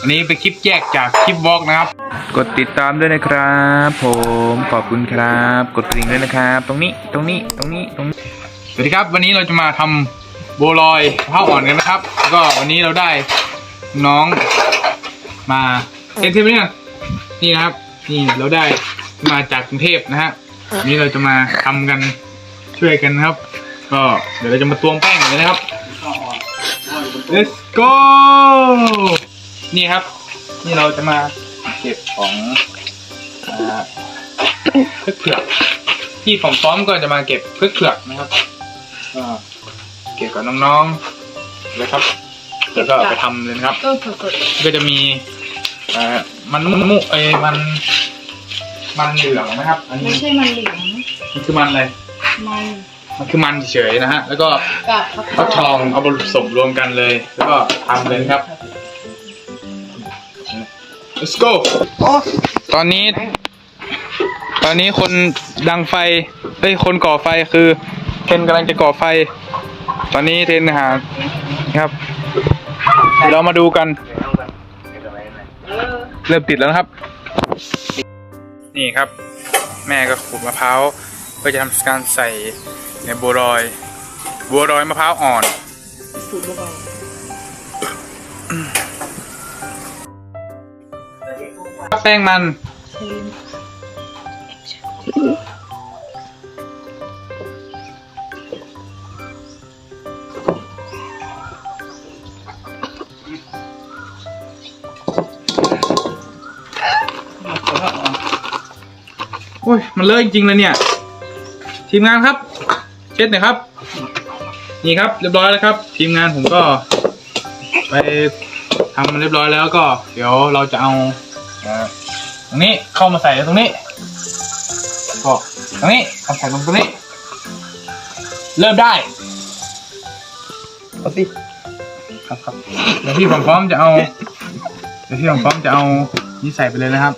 อันนี้เป็นคลิปแยกจากคลิปวอล์กนะครับ กดติดตามด้วยนะครับ ผมขอบคุณครับ กดกระดิ่งด้วยนะครับ ตรงนี้ตรงนี้ตรงนี้ตรงนี้สวัสดีครับ วันนี้เราจะมาทำบัวลอยมะพร้าวอ่อนกันนะครับ แล้วก็วันนี้เราได้น้องมาเอ็นเทมเนี่ยนี่นะครับ นี่เราได้มาจากกรุงเทพนะฮะวันนี้เราจะมาทำกันช่วยกันครับ ก็เดี๋ยวเราจะมาตวงแป้งกันเลยนะครับ let's go นี่ครับ นี่เราจะมาเก็บของอ่าพึกเผือกที่ผมซ้อมก็จะมาเก็บพึกเผือกนะครับก็เก็บกับน้องๆเลยครับแล้วก็เอาไปทำเลยนะครับก็สดก็จะมีเอ่อมันมุเอยมันมันเหลืองนะครับ อันๆนี้ไม่ใช่มันเหลืองมันคือมันอะไรมันมันคือมันเฉยๆนะฮะแล้วก็กับฟักทองเอาผสมรวมกันเลย แล้วก็ทำเลยนะครับ let's go ตอนนี้ ตอนนี้คนดังไฟเอ้ยคนก่อไฟคือเทนกำลังจะก่อไฟ ตอนนี้เทนหาครับเดี๋ยวเรามาดูกัน เริ่มติดแล้วนะครับ นี่ครับ แม่ก็ขูดมะพร้าวเพื่อจะทำการใส่ในบัวรอย บัวรอยมะพร้าวอ่อนสูตรเบา แป้งมัน โอ้ย มันเลอะจริงๆเลยเนี่ย ทีมงานครับ เช็ดหน่อยครับ นี่ครับ เรียบร้อยแล้วครับ ทีมงานผมก็ ไปทำมันเรียบร้อยแล้วก็ เดี๋ยวเราจะเอา เอ่อตรงนี้เข้ามาใส่ตรงนี้ก็ตรงนี้เอาใส่ตรงตรงนี้ เริ่มได้เอาสิครับครับเดี๋ยวพี่ผมพร้อมจะเอาเดี๋ยวพี่ผมพร้อมจะเอานี่ใส่ไปเลยนะครับ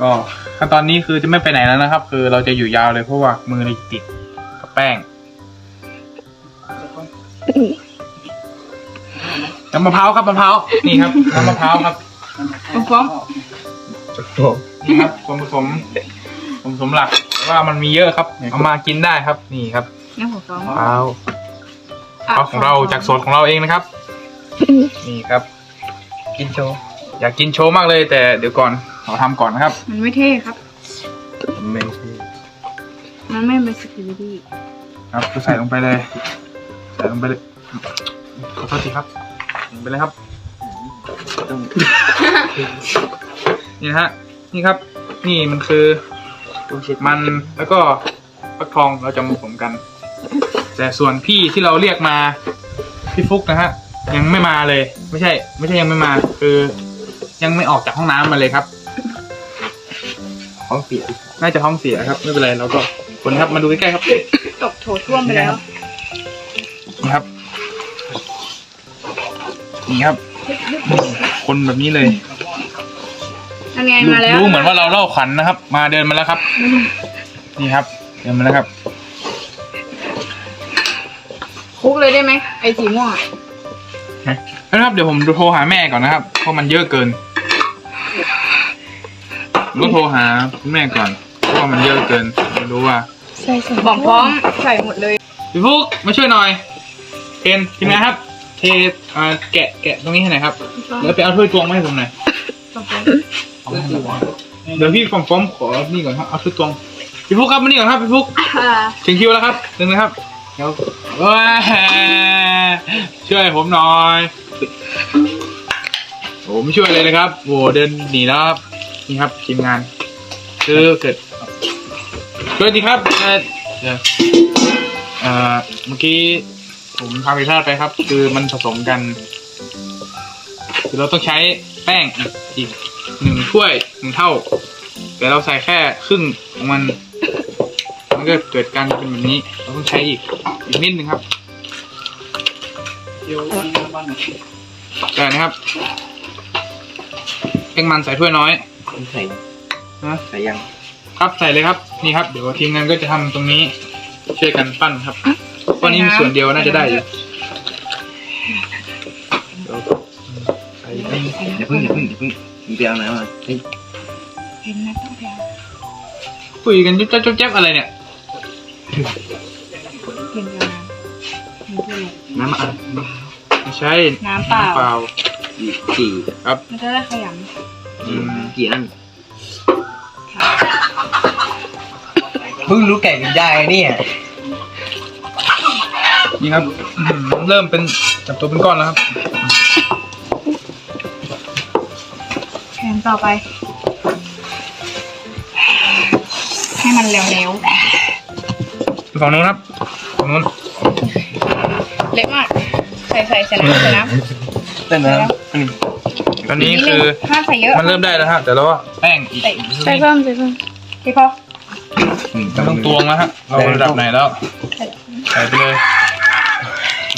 ก็ขั้นตอนนี้คือจะไม่ไปไหนแล้วนะครับ คือเราจะอยู่ยาวเลยเพราะว่ามือเราติดกับแป้งน้ำมะพร้าวครับมะพร้าวนี่ครับน้ำมะพร้าวครับ ฟ้องนี่ครับส่วนผสมส่วนผสมหลักแต่ว่ามันมีเยอะครับ เอามากินได้ครับ นี่ครับงั้นผมฟ้องมะพร้าวมะพร้าวของเราจากสวนของเราเองนะครับ นี่ครับ กินโชว์อยากกินโชว์มากเลย แต่เดี๋ยวก่อนขอทำก่อนนะครับมันไม่เท่ครับ ไม่มันไม่เป็นสกิลดี้ครับก็ใส่ลงไปเลย ใส่ลงไปเลย ขอโทษทีครับลงไปเลยครับ นี่นะฮะ นี่ครับ นี่มันคือมันแล้วก็ฟักทองเราจะมาผสมกัน แต่ส่วนพี่ที่เราเรียกมาพี่ฟุกนะฮะ ยังไม่มาเลย ไม่ใช่ ไม่ใช่ยังไม่มา คือ ยังไม่ออกจากห้องน้ำมาเลยครับท้องเสีย น่าจะท้องเสียครับ ไม่เป็นไรเราก็คนครับมาดูใกล้ๆครับตกโถท่วมไปแล้วนี่ครับ นี่ครับ คนแบบนี้เลยยังไงมาแล้วรู้เหมือนว่าเราเล่าขวัญนะครับ มาเดินมาแล้วครับ นี่ครับ เดินมาแล้วครับ คุกเลยได้ไหมไอ้สีม่วงอะนะครับเดี๋ยวผมโทรหาแม่ก่อนนะครับ เพราะมันเยอะเกินผมต้องโทรหาคุณแม่ก่อน เพราะว่ามันเยอะเกินไม่รู้ว่าใส่ใส่บอกพร้อมใส่หมดเลยพี่ฟุกมาช่วยหน่อยเทนทีมงานครับ เทอ่าแกะแกะตรงนี้ให้หน่อยครับ แล้วไปเอาถ้วยตวงมาให้ผมหน่อยบอกพร้อมเดี๋ยวพี่ฟอมฟอมขอนี่ก่อนครับ เอาชุดตรงพี่ฟุกครับมานี่ก่อนครับพี่ฟุกอ่าถึงคิวแล้วครับถึงนะครับเดี๋ยวว้าช่วยผมหน่อยโอ้ไม่ช่วยเลยนะครับโอ้เดินหนีแล้วครับนี่ครับทีมงาน คือเกิดสวัสดีครับเอ่อเดี๋ยวเอ่อเมื่อกี้ ผมทำผิดพลาดไปครับ คือมันผสมกัน คือเราต้องใช้แป้งอีกอีกหนึ่งถ้วยหนึ่งเท่า แต่เราใส่แค่ครึ่งของมัน มันก็เกิดการเป็นแบบนี้ เราต้องใช้อีกอีกนิดนึงครับแต่นะครับแป้งมันใส่ถ้วยน้อยใส่นะใส่ยัง ครับใส่เลยครับ นี่ครับ เดี๋ยวทีมงานก็จะทำตรงนี้ช่วยกันปั้นครับ เพราะนี่มีส่วนเดียวน่าจะได้อยู่เดี๋ยวใส่อย่าเพิ่งอย่าเพิ่งอย่าเพิ่งมีเปียน้ำมาเฮ้ยเห็นนะต้องแพงคุยกันจุ๊บจ๊บจุ๊บจ๊บอะไรเนี่ยเห็นยังไงเห็นที่ไหนน้ำมาไม่ใช่น้ำเปล่าเปล่ากี่ครับมันจะได้ขยอืมกี่นั่นเพิ่งรู้แก่กันได้เนี่ย นี่ครับอื้อหือเริ่มเป็นจับตัวเป็นก้อนแล้วครับำแผนต่อไป ให้มันเร็วฝั่งนู้นครับฝั่งนู้นๆเล็กมาก ใส่ใส่ใส่น้ำใส่น้ำแต่น้ตอนนี้คือห้ามใส่เยอะมันเริ่มได้แล้วฮะแต่เราว่าแป้งอีกใส่ใส่เพิ่มใส่เพิ่มพี่พอมันต้องตวงแล้วฮะเราระดับไหนแล้วใส่ไปเลย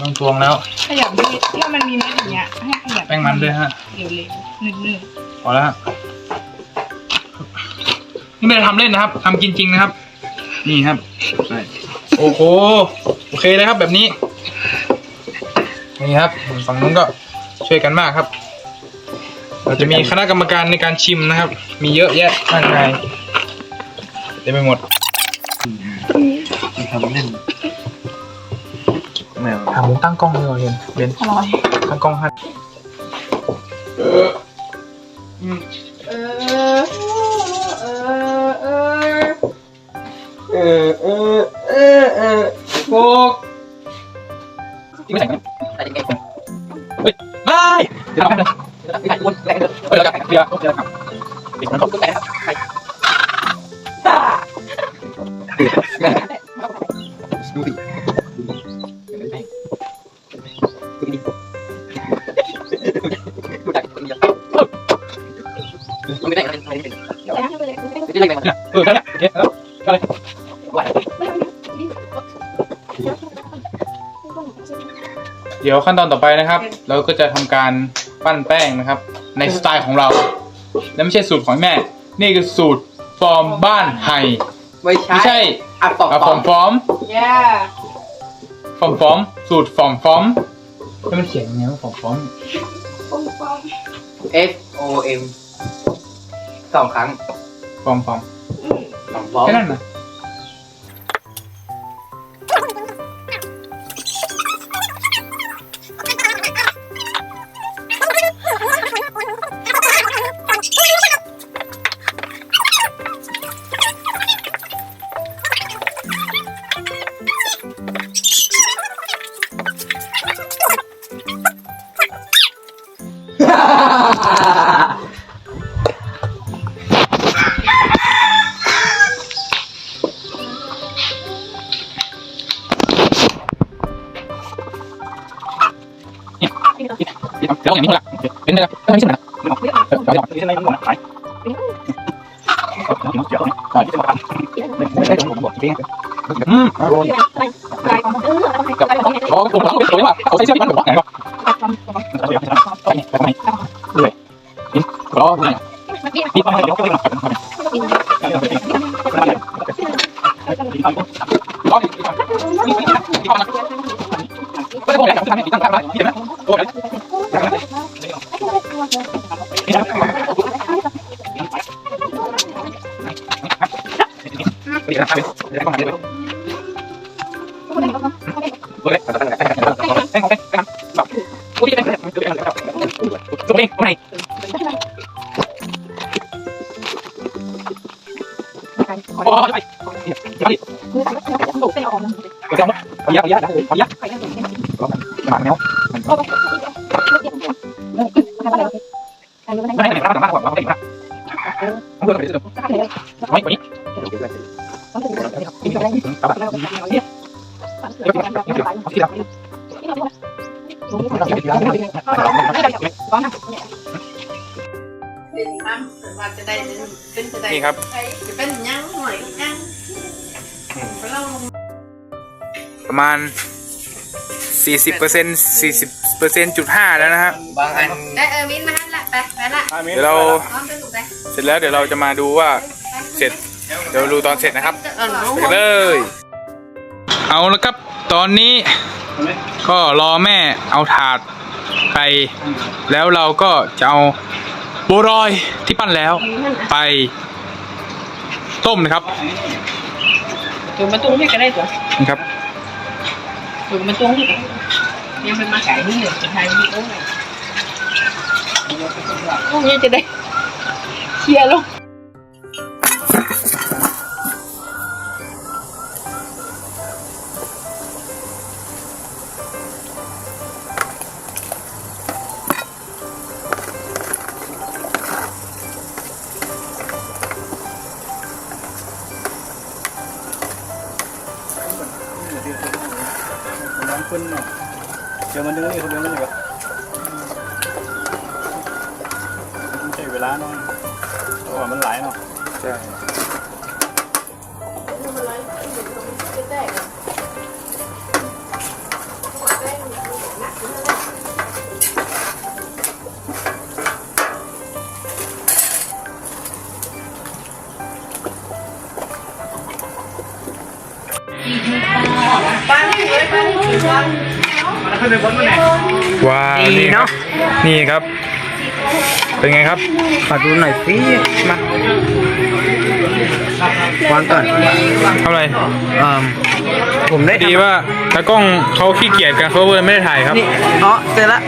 ต้องตวงแล้ว ขยำที่ถ้ามันมีเม็ดอย่างเงี้ยให้ขยำแป้งมันด้วยฮะเร็วๆนึ่งพอแล้วฮะนี่ไม่ได้ทำเล่นนะครับทำกินจริงนะครับ นี่ครับโอ้โหโอเคเลยครับแบบนี้ นี่ครับฝั่งนู้นก็ช่วยกันมากครับ เราจะมีคณะกรรมการในการชิมนะครับ มีเยอะแยะมากมายเต็มไปหมดำทำเล่น แมวถามผมตั้งกล้องเลยเหรอเห็นเบนๆอร่อย ตั้งกล้องให้เออ เออ เออ เออ เออ เออ เออเออโบกไม่ใส่กันเฮ้ยได้เดี๋ยวทำให้เลยเฮ้ยเดี๋ยวเดี๋ยวเดี๋ยวครับปิดมันก่อน ได้แล้วโอเคแล้วก็เลยเดี๋ยวขั้นตอนต่อไปนะครับ เราก็จะทำการปั้นแป้งนะครับ ในสไตล์ของเรา และไม่ใช่สูตรของแม่ นี่คือสูตรฟอร์มบ้านไฮไม่ไม่ใช่อะปอกอะฟอร์มฟอร์มแย่ฟอร์มฟอร์มสูตรฟอร์มฟอร์มแล้วมันเขียนยังไงว่าฟอร์มฟอร์มเอฟโอเอ็มสองครั้ง ฟอร์มฟอร์ มสองบอลแค่นั้นนะแล้วอย่างนี้หมดละเป็นไงล่ะก็ไม่ใช่นะไม่ใช่ไม่หมดนะอืมกับอ๋อผมเขาเป็นตัวนี้ว่าเขา นี่ ครับจะเป็นยังหน่อยยังเราประมาณ 40เปอร์เซ็นต์40เปอร์เซ็นต์จุดห้าแล้วนะฮะบางอันได้เออมินมาละไปไปละเดี๋ยวเราพร้อมสนุกเลยเสร็จแล้วเดี๋ยวเราจะมาดูว่าเสร็จเดี๋ยวดูตอนเสร็จนะครับเออไปเลย เอาละครับตอนนี้ก็รอแม่เอาถาดไป แล้วเราก็จะเอา บัวลอยที่ปั้นแล้ว ไป ต้มนะครับถูกมาตุ้งให้ก็ได้ตัวนะครับถูกมาตุ้งให้ก็ได้ยังเป็นมาไก่ที่เหลือจะทายวิดีโอหน่อยโอ้ยจะได้เคลียร์ลง มันดึงนี่คนเดียวนี่แบบใช้เวลาหน่อยเพราะว่ามันหลายเนาะใช่ ว้าวนี่เนาะนี่ครับ เป็นไงครับ ขอดูหน่อยสิมาวางก่อนทำอะไรอ่าผมได้ดีว่าตากล้องเขาขี้เกียจกันเขาเลยไม่ได้ถ่ายครับ นี่อ๋อเจอละ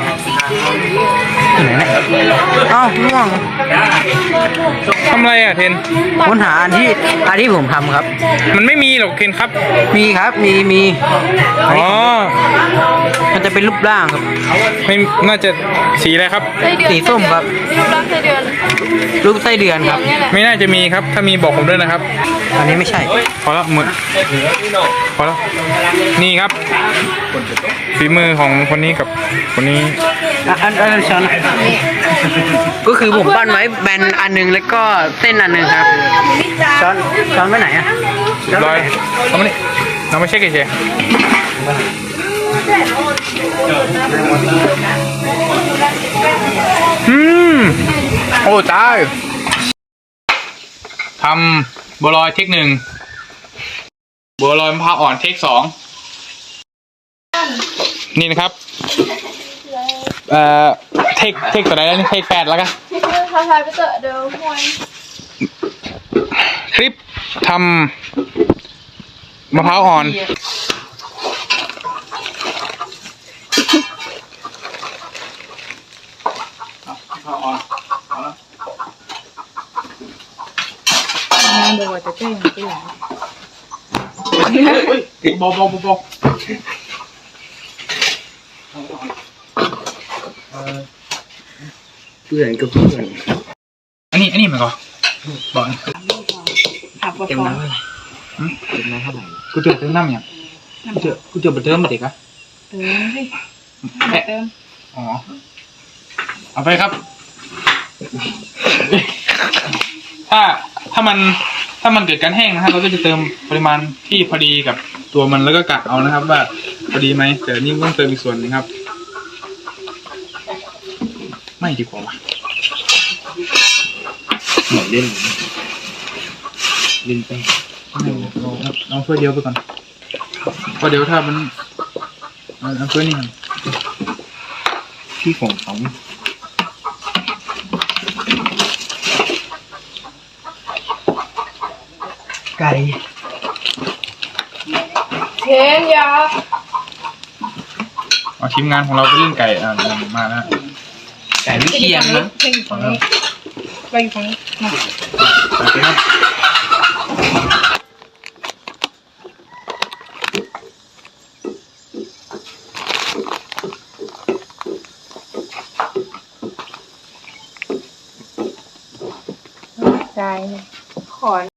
ที่ไหนเนี่ยอ้าวม่วงทำอะไรอะเทน ค้นหาอันที่อันที่ผมทำครับ มันไม่มีหรอกเทนครับ มีครับมีมีอ๋อ มันจะเป็นรูปร่างครับ ไม่น่าจะสีอะไรครับ สีส้มครับ รูปร่างไส้เดือน รูปไส้เดือนครับเนี่ยแหละไม่น่าจะมีครับ ถ้ามีบอกผมด้วยนะครับ อันนี้ไม่ใช่ พอแล้วเหมือนพอแล้ว นี่ครับ ฝีมือของคนนี้กับคนนี้ อะอันอันช้อนก็คือผมปั้นไว้แบนอันหนึงแล้วก็เส้นอันหนึงครับ ช้อนช้อนไปไหนอะช้อนไปร้อยไหนเอามานี่เรามาเช็คกันเฉยอืมโอ้ตายทำบัวลอยเทคหนึ่งบัวลอยมะพร้าวอ่อนเทคสองนี่นะครับเอ่อเทคเทคตัวไหนแล้วนี่เทคแปดแล้วกันทายไปเตอเดี๋ยวมวยคลิปทำมะพร้าวอ่อน งานเดี๋ยวจะเต้นที่หลังบอบอบอบอเพื่อนกับเพื่อนอันนี้อันนี้มันก็บอกขับเต็มน้ำเท่าไหร่เต็มน้ำเท่าไหร่กูเจอเติมน้ำยังกูเจอกูเจอบัตเติมมาเด็กอะเติมสิเติมอ๋อเอาไปครับ ถ้าถ้ามัน ถ้ามันเกิดการแห้งนะฮะเราก็จะเติมปริมาณที่พอดีกับตัวมันแล้วก็กะเอานะครับ ว่าพอดีไหมแต่นี่ต้องเติมอีกส่วนหนึงครับ ไม่ดีกว่าวะหมดเล่นเล่นไปไม่เอาเอาเพื่อเดียวไปก่อนเพราะเดี๋ยวถ้ามันเอาเพื่อนี่ก่อนที่ของเขา ไก่เทนยาเอาทีมงานของเราไปเล่นไก่อ่ามาแล้วไก่วิเชียนนะเพ่งอยู่ฝั่งนี้ไปอยู่ฝั่งนี้มาโอเคครับใจขอน